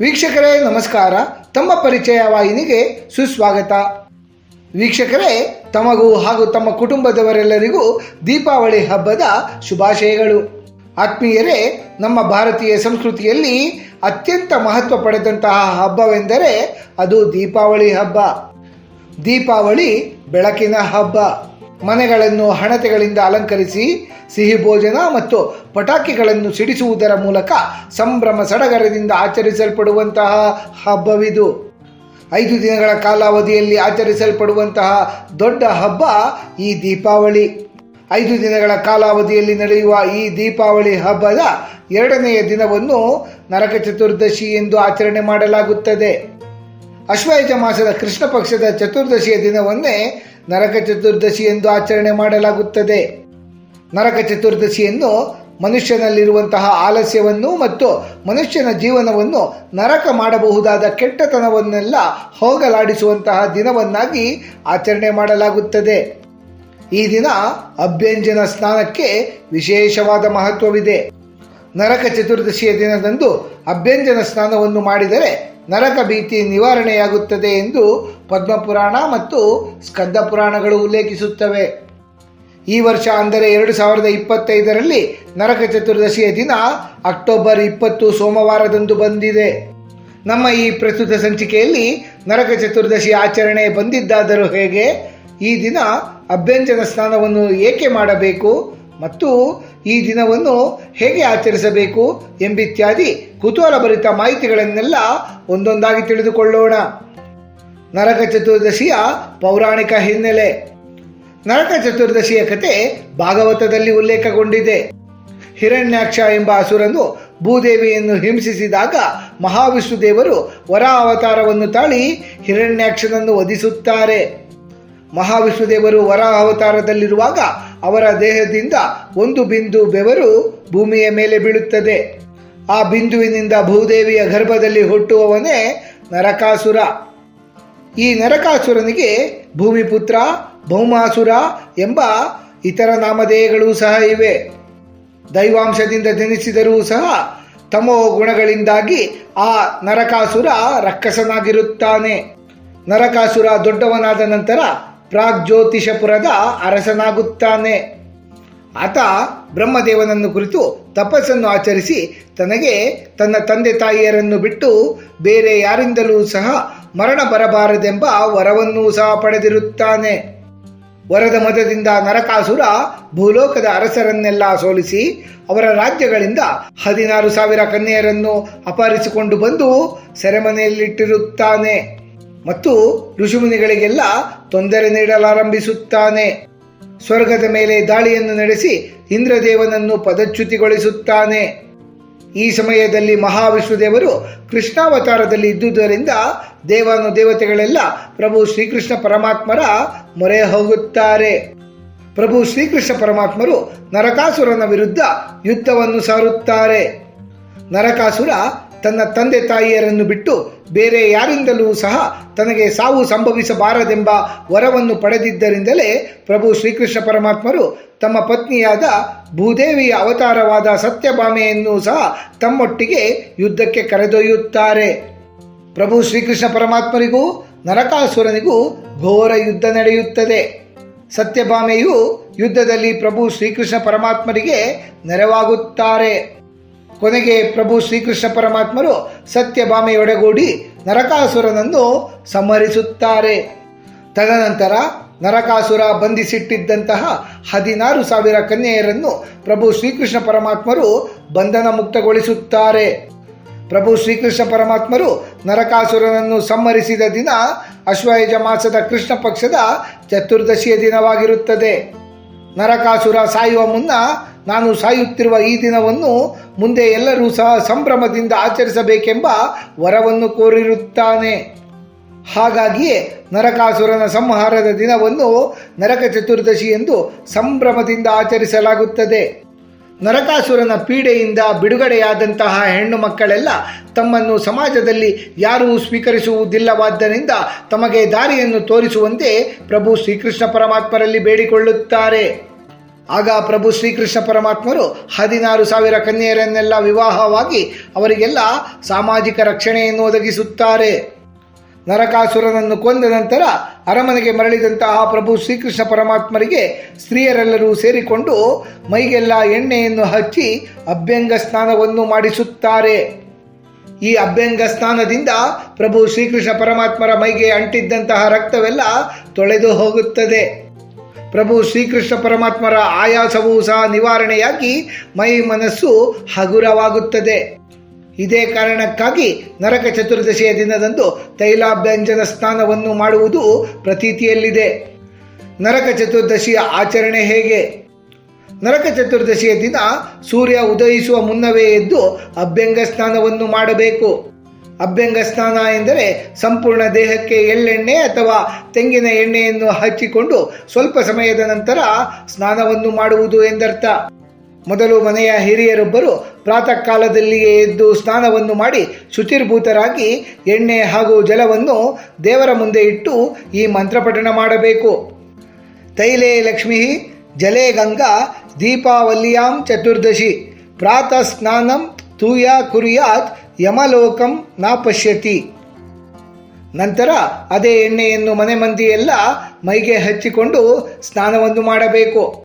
ವೀಕ್ಷಕರೇ, ನಮಸ್ಕಾರ. ತಮ್ಮ ಪರಿಚಯ ವಾಹಿನಿಗೆ ಸುಸ್ವಾಗತ. ವೀಕ್ಷಕರೇ, ತಮಗೂ ಹಾಗೂ ತಮ್ಮ ಕುಟುಂಬದವರೆಲ್ಲರಿಗೂ ದೀಪಾವಳಿ ಹಬ್ಬದ ಶುಭಾಶಯಗಳು. ಆತ್ಮೀಯರೇ, ನಮ್ಮ ಭಾರತೀಯ ಸಂಸ್ಕೃತಿಯಲ್ಲಿ ಅತ್ಯಂತ ಮಹತ್ವ ಪಡೆದಂತಹ ಹಬ್ಬವೆಂದರೆ ಅದು ದೀಪಾವಳಿ ಹಬ್ಬ. ದೀಪಾವಳಿ ಬೆಳಕಿನ ಹಬ್ಬ. ಮನೆಗಳನ್ನು ಹಣತೆಗಳಿಂದ ಅಲಂಕರಿಸಿ, ಸಿಹಿ ಭೋಜನ ಮತ್ತು ಪಟಾಕಿಗಳನ್ನು ಸಿಡಿಸುವುದರ ಮೂಲಕ ಸಂಭ್ರಮ ಸಡಗರದಿಂದ ಆಚರಿಸಲ್ಪಡುವಂತಹ ಹಬ್ಬವಿದು. ಐದು ದಿನಗಳ ಕಾಲಾವಧಿಯಲ್ಲಿ ಆಚರಿಸಲ್ಪಡುವಂತಹ ದೊಡ್ಡ ಹಬ್ಬ ಈ ದೀಪಾವಳಿ. ಐದು ದಿನಗಳ ಕಾಲಾವಧಿಯಲ್ಲಿ ನಡೆಯುವ ಈ ದೀಪಾವಳಿ ಹಬ್ಬದ ಎರಡನೆಯ ದಿನವನ್ನು ನರಕ ಚತುರ್ದಶಿ ಎಂದು ಆಚರಣೆ ಮಾಡಲಾಗುತ್ತದೆ. ಅಶ್ವಯುಜ ಮಾಸದ ಕೃಷ್ಣ ಪಕ್ಷದ ಚತುರ್ದಶಿಯ ದಿನವನ್ನೇ ನರಕ ಚತುರ್ದಶಿ ಎಂದು ಆಚರಣೆ ಮಾಡಲಾಗುತ್ತದೆ. ನರಕ ಚತುರ್ದಶಿಯನ್ನು ಮನುಷ್ಯನಲ್ಲಿರುವಂತಹ ಆಲಸ್ಯವನ್ನು ಮತ್ತು ಮನುಷ್ಯನ ಜೀವನವನ್ನು ನರಕ ಮಾಡಬಹುದಾದ ಕೆಟ್ಟತನವನ್ನೆಲ್ಲ ಹೋಗಲಾಡಿಸುವಂತಹ ದಿನವನ್ನಾಗಿ ಆಚರಣೆ ಮಾಡಲಾಗುತ್ತದೆ. ಈ ದಿನ ಅಭ್ಯಂಜನ ಸ್ನಾನಕ್ಕೆ ವಿಶೇಷವಾದ ಮಹತ್ವವಿದೆ. ನರಕ ಚತುರ್ದಶಿಯ ದಿನದಂದು ಅಭ್ಯಂಜನ ಸ್ನಾನವನ್ನು ಮಾಡಿದರೆ ನರಕ ಭೀತಿ ನಿವಾರಣೆಯಾಗುತ್ತದೆ ಎಂದು ಪದ್ಮಪುರಾಣ ಮತ್ತು ಸ್ಕಂದ ಪುರಾಣಗಳು ಉಲ್ಲೇಖಿಸುತ್ತವೆ. ಈ ವರ್ಷ ಅಂದರೆ ಎರಡು ಸಾವಿರದ ಇಪ್ಪತ್ತೈದರಲ್ಲಿ ನರಕ ಚತುರ್ದಶಿಯ ದಿನ ಅಕ್ಟೋಬರ್ ಇಪ್ಪತ್ತು ಸೋಮವಾರದಂದು ಬಂದಿದೆ. ನಮ್ಮ ಈ ಪ್ರಸ್ತುತ ಸಂಚಿಕೆಯಲ್ಲಿ ನರಕ ಚತುರ್ದಶಿ ಆಚರಣೆ ಬಂದಿದ್ದಾದರೂ ಹೇಗೆ? ಈ ದಿನ ಅಭ್ಯಂಜನ ಸ್ನಾನವನ್ನು ಏಕೆ ಮಾಡಬೇಕು? ಮತ್ತು ಈ ದಿನವನ್ನು ಹೇಗೆ ಆಚರಿಸಬೇಕು ಎಂಬಿತ್ಯಾದಿ ಕುತೂಹಲಭರಿತ ಮಾಹಿತಿಗಳನ್ನೆಲ್ಲ ಒಂದೊಂದಾಗಿ ತಿಳಿದುಕೊಳ್ಳೋಣ. ನರಕ ಚತುರ್ದಶಿಯ ಪೌರಾಣಿಕ ಹಿನ್ನೆಲೆ. ನರಕ ಚತುರ್ದಶಿಯ ಕತೆ ಭಾಗವತದಲ್ಲಿ ಉಲ್ಲೇಖಗೊಂಡಿದೆ. ಹಿರಣ್ಯಾಕ್ಷ ಎಂಬ ಅಸುರನು ಭೂದೇವಿಯನ್ನು ಹಿಂಸಿಸಿದಾಗ ಮಹಾವಿಷ್ಣು ದೇವರು ವರ ಅವತಾರವನ್ನು ತಾಳಿ ಹಿರಣ್ಯಾಕ್ಷನನ್ನು ವಧಿಸುತ್ತಾರೆ. ಮಹಾವಿಷ್ಣು ದೇವರು ವರ ಅವತಾರದಲ್ಲಿರುವಾಗ ಅವರ ದೇಹದಿಂದ ಒಂದು ಬಿಂದು ಬೆವರು ಭೂಮಿಯ ಮೇಲೆ ಬೀಳುತ್ತದೆ. ಆ ಬಿಂದುವಿನಿಂದ ಭೂದೇವಿಯ ಗರ್ಭದಲ್ಲಿ ಹುಟ್ಟುವವನೇ ನರಕಾಸುರ. ಈ ನರಕಾಸುರನಿಗೆ ಭೂಮಿಪುತ್ರ, ಭೌಮಾಸುರ ಎಂಬ ಇತರ ನಾಮಧೇಯಗಳು ಸಹ ಇವೆ. ದೈವಾಂಶದಿಂದ ಜನಿಸಿದರೂ ಸಹ ತಮೋ ಗುಣಗಳಿಂದಾಗಿ ಆ ನರಕಾಸುರ ರಕ್ಕಸನಾಗಿರುತ್ತಾನೆ ನರಕಾಸುರ ದೊಡ್ಡವನಾದ ನಂತರ ಪ್ರಾಗ್ಜ್ಯೋತಿಷಪುರದ ಅರಸನಾಗುತ್ತಾನೆ. ಆತ ಬ್ರಹ್ಮದೇವನನ್ನು ಕುರಿತು ತಪಸ್ಸನ್ನು ಆಚರಿಸಿ ತನಗೆ ತನ್ನ ತಂದೆ ತಾಯಿಯರನ್ನು ಬಿಟ್ಟು ಬೇರೆ ಯಾರಿಂದಲೂ ಸಹ ಮರಣ ಬರಬಾರದೆಂಬ ವರವನ್ನೂ ಸಹ ಪಡೆದಿರುತ್ತಾನೆ. ವರದ ಮದದಿಂದ ನರಕಾಸುರ ಭೂಲೋಕದ ಅರಸರನ್ನೆಲ್ಲ ಸೋಲಿಸಿ ಅವರ ರಾಜ್ಯಗಳಿಂದ ಹದಿನಾರು ಸಾವಿರ ಕನ್ಯೆಯರನ್ನು ಅಪಹರಿಸಿಕೊಂಡು ಬಂದು ಸೆರೆಮನೆಯಲ್ಲಿಟ್ಟಿರುತ್ತಾನೆ. ಮತ್ತು ಋಷಿಮುನಿಗಳಿಗೆಲ್ಲ ತೊಂದರೆ ನೀಡಲಾರಂಭಿಸುತ್ತಾನೆ. ಸ್ವರ್ಗದ ಮೇಲೆ ದಾಳಿಯನ್ನು ನಡೆಸಿ ಇಂದ್ರದೇವನನ್ನು ಪದಚ್ಯುತಿಗೊಳಿಸುತ್ತಾನೆ. ಈ ಸಮಯದಲ್ಲಿ ಮಹಾವಿಷ್ಣುದೇವರು ಕೃಷ್ಣಾವತಾರದಲ್ಲಿ ಇದ್ದುದರಿಂದ ದೇವಾನು ದೇವತೆಗಳೆಲ್ಲ ಪ್ರಭು ಶ್ರೀಕೃಷ್ಣ ಪರಮಾತ್ಮರ ಮೊರೆ ಹೋಗುತ್ತಾರೆ. ಪ್ರಭು ಶ್ರೀಕೃಷ್ಣ ಪರಮಾತ್ಮರು ನರಕಾಸುರನ ವಿರುದ್ಧ ಯುದ್ಧವನ್ನು ಸಾರುತ್ತಾರೆ. ನರಕಾಸುರ ತನ್ನ ತಂದೆ ತಾಯಿಯರನ್ನು ಬಿಟ್ಟು ಬೇರೆ ಯಾರಿಂದಲೂ ಸಹ ತನಗೆ ಸಾವು ಸಂಭವಿಸಬಾರದೆಂಬ ವರವನ್ನು ಪಡೆದಿದ್ದರಿಂದಲೇ ಪ್ರಭು ಶ್ರೀಕೃಷ್ಣ ಪರಮಾತ್ಮರು ತಮ್ಮ ಪತ್ನಿಯಾದ ಭೂದೇವಿಯ ಅವತಾರವಾದ ಸತ್ಯಭಾಮೆಯನ್ನು ಸಹ ತಮ್ಮೊಟ್ಟಿಗೆ ಯುದ್ಧಕ್ಕೆ ಕರೆದೊಯ್ಯುತ್ತಾರೆ. ಪ್ರಭು ಶ್ರೀಕೃಷ್ಣ ಪರಮಾತ್ಮರಿಗೂ ನರಕಾಸುರನಿಗೂ ಘೋರ ಯುದ್ಧ ನಡೆಯುತ್ತದೆ. ಸತ್ಯಭಾಮೆಯು ಯುದ್ಧದಲ್ಲಿ ಪ್ರಭು ಶ್ರೀಕೃಷ್ಣ ಪರಮಾತ್ಮರಿಗೆ ನೆರವಾಗುತ್ತಾರೆ. ಕೊನೆಗೆ ಪ್ರಭು ಶ್ರೀಕೃಷ್ಣ ಪರಮಾತ್ಮರು ಸತ್ಯಭಾಮೆಯೊಡಗೂಡಿ ನರಕಾಸುರನನ್ನು ಸಂಹರಿಸುತ್ತಾರೆ. ತದನಂತರ ನರಕಾಸುರ ಬಂಧಿಸಿಟ್ಟಿದ್ದಂತಹ ಹದಿನಾರು ಸಾವಿರ ಕನ್ಯೆಯರನ್ನು ಪ್ರಭು ಶ್ರೀಕೃಷ್ಣ ಪರಮಾತ್ಮರು ಬಂಧನ ಮುಕ್ತಗೊಳಿಸುತ್ತಾರೆ ಪ್ರಭು ಶ್ರೀಕೃಷ್ಣ ಪರಮಾತ್ಮರು ನರಕಾಸುರನನ್ನು ಸಂಹರಿಸಿದ ದಿನ ಅಶ್ವಯುಜ ಮಾಸದ ಕೃಷ್ಣ ಪಕ್ಷದ ಚತುರ್ದಶಿಯ ದಿನವಾಗಿರುತ್ತದೆ. ನರಕಾಸುರ ಸಾಯುವ ಮುನ್ನ ನಾನು ಸಾಯುತ್ತಿರುವ ಈ ದಿನವನ್ನು ಮುಂದೆ ಎಲ್ಲರೂ ಸಹ ಸಂಭ್ರಮದಿಂದ ಆಚರಿಸಬೇಕೆಂಬ ವರವನ್ನು ಕೋರಿರುತ್ತಾನೆ. ಹಾಗಾಗಿಯೇ ನರಕಾಸುರನ ಸಂಹಾರದ ದಿನವನ್ನು ನರಕ ಚತುರ್ದಶಿ ಎಂದು ಸಂಭ್ರಮದಿಂದ ಆಚರಿಸಲಾಗುತ್ತದೆ. ನರಕಾಸುರನ ಪೀಡೆಯಿಂದ ಬಿಡುಗಡೆಯಾದಂತಹ ಹೆಣ್ಣು ಮಕ್ಕಳೆಲ್ಲ ತಮ್ಮನ್ನು ಸಮಾಜದಲ್ಲಿ ಯಾರೂ ಸ್ವೀಕರಿಸುವುದಿಲ್ಲವಾದ್ದರಿಂದ ತಮಗೆ ದಾರಿಯನ್ನು ತೋರಿಸುವಂತೆ ಪ್ರಭು ಶ್ರೀಕೃಷ್ಣ ಪರಮಾತ್ಮರಲ್ಲಿ ಬೇಡಿಕೊಳ್ಳುತ್ತಾರೆ. ಆಗ ಪ್ರಭು ಶ್ರೀಕೃಷ್ಣ ಪರಮಾತ್ಮರು ಹದಿನಾರು ಸಾವಿರ ಕನ್ಯೆಯರನ್ನೆಲ್ಲ ವಿವಾಹವಾಗಿ ಅವರಿಗೆಲ್ಲ ಸಾಮಾಜಿಕ ರಕ್ಷಣೆಯನ್ನು ಒದಗಿಸುತ್ತಾರೆ. ನರಕಾಸುರನನ್ನು ಕೊಂದ ನಂತರ ಅರಮನೆಗೆ ಮರಳಿದಂತಹ ಪ್ರಭು ಶ್ರೀಕೃಷ್ಣ ಪರಮಾತ್ಮರಿಗೆ ಸ್ತ್ರೀಯರೆಲ್ಲರೂ ಸೇರಿಕೊಂಡು ಮೈಗೆಲ್ಲ ಎಣ್ಣೆಯನ್ನು ಹಚ್ಚಿ ಅಭ್ಯಂಗ ಸ್ನಾನವನ್ನು ಮಾಡಿಸುತ್ತಾರೆ. ಈ ಅಭ್ಯಂಗ ಸ್ನಾನದಿಂದ ಪ್ರಭು ಶ್ರೀಕೃಷ್ಣ ಪರಮಾತ್ಮರ ಮೈಗೆ ಅಂಟಿದ್ದಂತಹ ರಕ್ತವೆಲ್ಲ ತೊಳೆದು ಹೋಗುತ್ತದೆ. ಪ್ರಭು ಶ್ರೀಕೃಷ್ಣ ಪರಮಾತ್ಮರ ಆಯಾಸವೂ ಸಹ ನಿವಾರಣೆಯಾಗಿ ಮೈ ಮನಸ್ಸು ಹಗುರವಾಗುತ್ತದೆ. ಇದೇ ಕಾರಣಕ್ಕಾಗಿ ನರಕ ಚತುರ್ದಶಿಯ ದಿನದಂದು ತೈಲಾಭ್ಯಂಜನ ಸ್ನಾನವನ್ನು ಮಾಡುವುದು ಪ್ರತೀತಿಯಲ್ಲಿದೆ. ನರಕ ಚತುರ್ದಶಿಯ ಆಚರಣೆ ಹೇಗೆ? ನರಕ ಚತುರ್ದಶಿಯ ದಿನ ಸೂರ್ಯ ಉದಯಿಸುವ ಮುನ್ನವೇ ಎದ್ದು ಅಭ್ಯಂಗ ಸ್ನಾನವನ್ನು ಮಾಡಬೇಕು. ಅಭ್ಯಂಗ ಸ್ನಾನ ಎಂದರೆ ಸಂಪೂರ್ಣ ದೇಹಕ್ಕೆ ಎಳ್ಳೆಣ್ಣೆ ಅಥವಾ ತೆಂಗಿನ ಎಣ್ಣೆಯನ್ನು ಹಚ್ಚಿಕೊಂಡು ಸ್ವಲ್ಪ ಸಮಯದ ನಂತರ ಸ್ನಾನವನ್ನು ಮಾಡುವುದು ಎಂದರ್ಥ. ಮೊದಲು ಮನೆಯ ಹಿರಿಯರೊಬ್ಬರು ಪ್ರಾತಃ ಕಾಲದಲ್ಲಿಯೇ ಎದ್ದು ಸ್ನಾನವನ್ನು ಮಾಡಿ ಶುಚಿರ್ಭೂತರಾಗಿ ಎಣ್ಣೆ ಹಾಗೂ ಜಲವನ್ನು ದೇವರ ಮುಂದೆ ಇಟ್ಟು ಈ ಮಂತ್ರಪಠಣ ಮಾಡಬೇಕು. ತೈಲೇ ಲಕ್ಷ್ಮೀ, ಜಲೇ ಗಂಗಾ, ದೀಪಾವಲ್ಯಾಂ ಚತುರ್ದಶಿ, ಪ್ರಾತಃ ಸ್ನಾನಂ ತೂಯ ಕುರ್ಯಾತ್ ಯಮಲೋಕಂ ನಾಪಶ್ಯತಿ ಪಶ್ಯತಿ. ನಂತರ ಅದೇ ಎಣ್ಣೆಯನ್ನು ಮನೆ ಮಂದಿಯೆಲ್ಲ ಮೈಗೆ ಹಚ್ಚಿಕೊಂಡು ಸ್ನಾನವನ್ನು ಮಾಡಬೇಕು.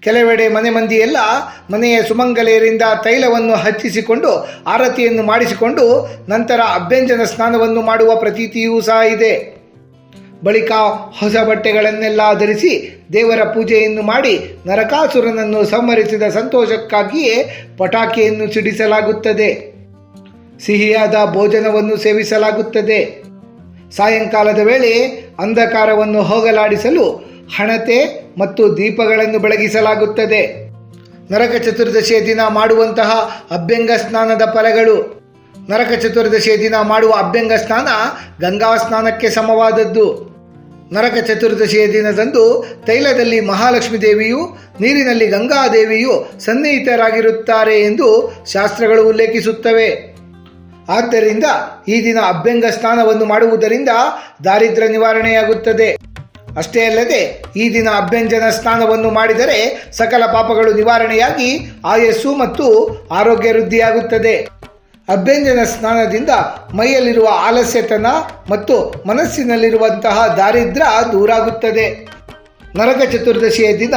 ಕೆಲವೆಡೆ ಮನೆ ಮಂದಿಯೆಲ್ಲ ಮನೆಯ ಸುಮಂಗಲೆಯರಿಂದ ತೈಲವನ್ನು ಹಚ್ಚಿಸಿಕೊಂಡು ಆರತಿಯನ್ನು ಮಾಡಿಸಿಕೊಂಡು ನಂತರ ಅಭ್ಯಂಜನ ಸ್ನಾನವನ್ನು ಮಾಡುವ ಪ್ರತೀತಿಯೂ ಸಹ ಇದೆ. ಬಳಿಕ ಹೊಸ ಬಟ್ಟೆಗಳನ್ನೆಲ್ಲ ಧರಿಸಿ ದೇವರ ಪೂಜೆಯನ್ನು ಮಾಡಿ ನರಕಾಸುರನನ್ನು ಸಂಹರಿಸಿದ ಸಂತೋಷಕ್ಕಾಗಿಯೇ ಪಟಾಕಿಯನ್ನು ಸಿಡಿಸಲಾಗುತ್ತದೆ. ಸಿಹಿಯಾದ ಭೋಜನವನ್ನು ಸೇವಿಸಲಾಗುತ್ತದೆ. ಸಾಯಂಕಾಲದ ವೇಳೆ ಅಂಧಕಾರವನ್ನು ಹೋಗಲಾಡಿಸಲು ಹಣತೆ ಮತ್ತು ದೀಪಗಳನ್ನು ಬೆಳಗಿಸಲಾಗುತ್ತದೆ. ನರಕ ಚತುರ್ದಶಿಯ ದಿನ ಮಾಡುವಂತಹ ಅಭ್ಯಂಗ ಸ್ನಾನದ ಫಲಗಳು. ನರಕ ಚತುರ್ದಶಿಯ ದಿನ ಮಾಡುವ ಅಭ್ಯಂಗ ಸ್ನಾನ ಗಂಗಾ ಸ್ನಾನಕ್ಕೆ ಸಮವಾದದ್ದು. ನರಕ ಚತುರ್ದಶಿಯ ದಿನದಂದು ತೈಲದಲ್ಲಿ ಮಹಾಲಕ್ಷ್ಮೀ ದೇವಿಯು, ನೀರಿನಲ್ಲಿ ಗಂಗಾದೇವಿಯು ಸನ್ನಿಹಿತರಾಗಿರುತ್ತಾರೆ ಎಂದು ಶಾಸ್ತ್ರಗಳು ಉಲ್ಲೇಖಿಸುತ್ತವೆ. ಆದ್ದರಿಂದ ಈ ದಿನ ಅಭ್ಯಂಗ ಸ್ನಾನವನ್ನು ಮಾಡುವುದರಿಂದ ದಾರಿದ್ರ್ಯ ನಿವಾರಣೆಯಾಗುತ್ತದೆ. ಅಷ್ಟೇ ಅಲ್ಲದೆ ಈ ದಿನ ಅಭ್ಯಂಜನ ಸ್ನಾನವನ್ನು ಮಾಡಿದರೆ ಸಕಲ ಪಾಪಗಳು ನಿವಾರಣೆಯಾಗಿ ಆಯಸ್ಸು ಮತ್ತು ಆರೋಗ್ಯ ವೃದ್ಧಿಯಾಗುತ್ತದೆ. ಅಭ್ಯಂಜನ ಸ್ನಾನದಿಂದ ಮೈಯಲ್ಲಿರುವ ಆಲಸ್ಯತನ ಮತ್ತು ಮನಸ್ಸಿನಲ್ಲಿರುವಂತಹ ದಾರಿದ್ರ್ಯ ದೂರಾಗುತ್ತದೆ. ನರಕ ಚತುರ್ದಶಿಯ ದಿನ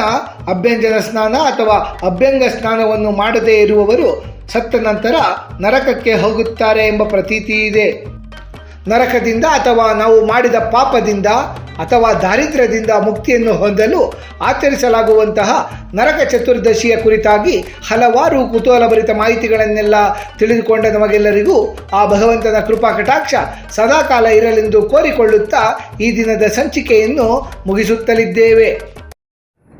ಅಭ್ಯಂಜನ ಸ್ನಾನ ಅಥವಾ ಅಭ್ಯಂಗ ಸ್ನಾನವನ್ನು ಮಾಡದೇ ಇರುವವರು ಸತ್ತ ನಂತರ ನರಕಕ್ಕೆ ಹೋಗುತ್ತಾರೆ ಎಂಬ ಪ್ರತೀತಿ ಇದೆ. ನರಕದಿಂದ ಅಥವಾ ನಾವು ಮಾಡಿದ ಪಾಪದಿಂದ ಅಥವಾ ದಾರಿದ್ರ್ಯದಿಂದ ಮುಕ್ತಿಯನ್ನು ಹೊಂದಲು ಆಚರಿಸಲಾಗುವಂತಹ ನರಕ ಚತುರ್ದಶಿಯ ಕುರಿತಾಗಿ ಹಲವಾರು ಕುತೂಹಲಭರಿತ ಮಾಹಿತಿಗಳನ್ನೆಲ್ಲ ತಿಳಿದುಕೊಂಡ ನಮಗೆಲ್ಲರಿಗೂ ಆ ಭಗವಂತನ ಕೃಪಾ ಕಟಾಕ್ಷ ಸದಾಕಾಲ ಇರಲೆಂದು ಕೋರಿಕೊಳ್ಳುತ್ತಾ ಈ ದಿನದ ಸಂಚಿಕೆಯನ್ನು ಮುಗಿಸುತ್ತಲಿದ್ದೇವೆ.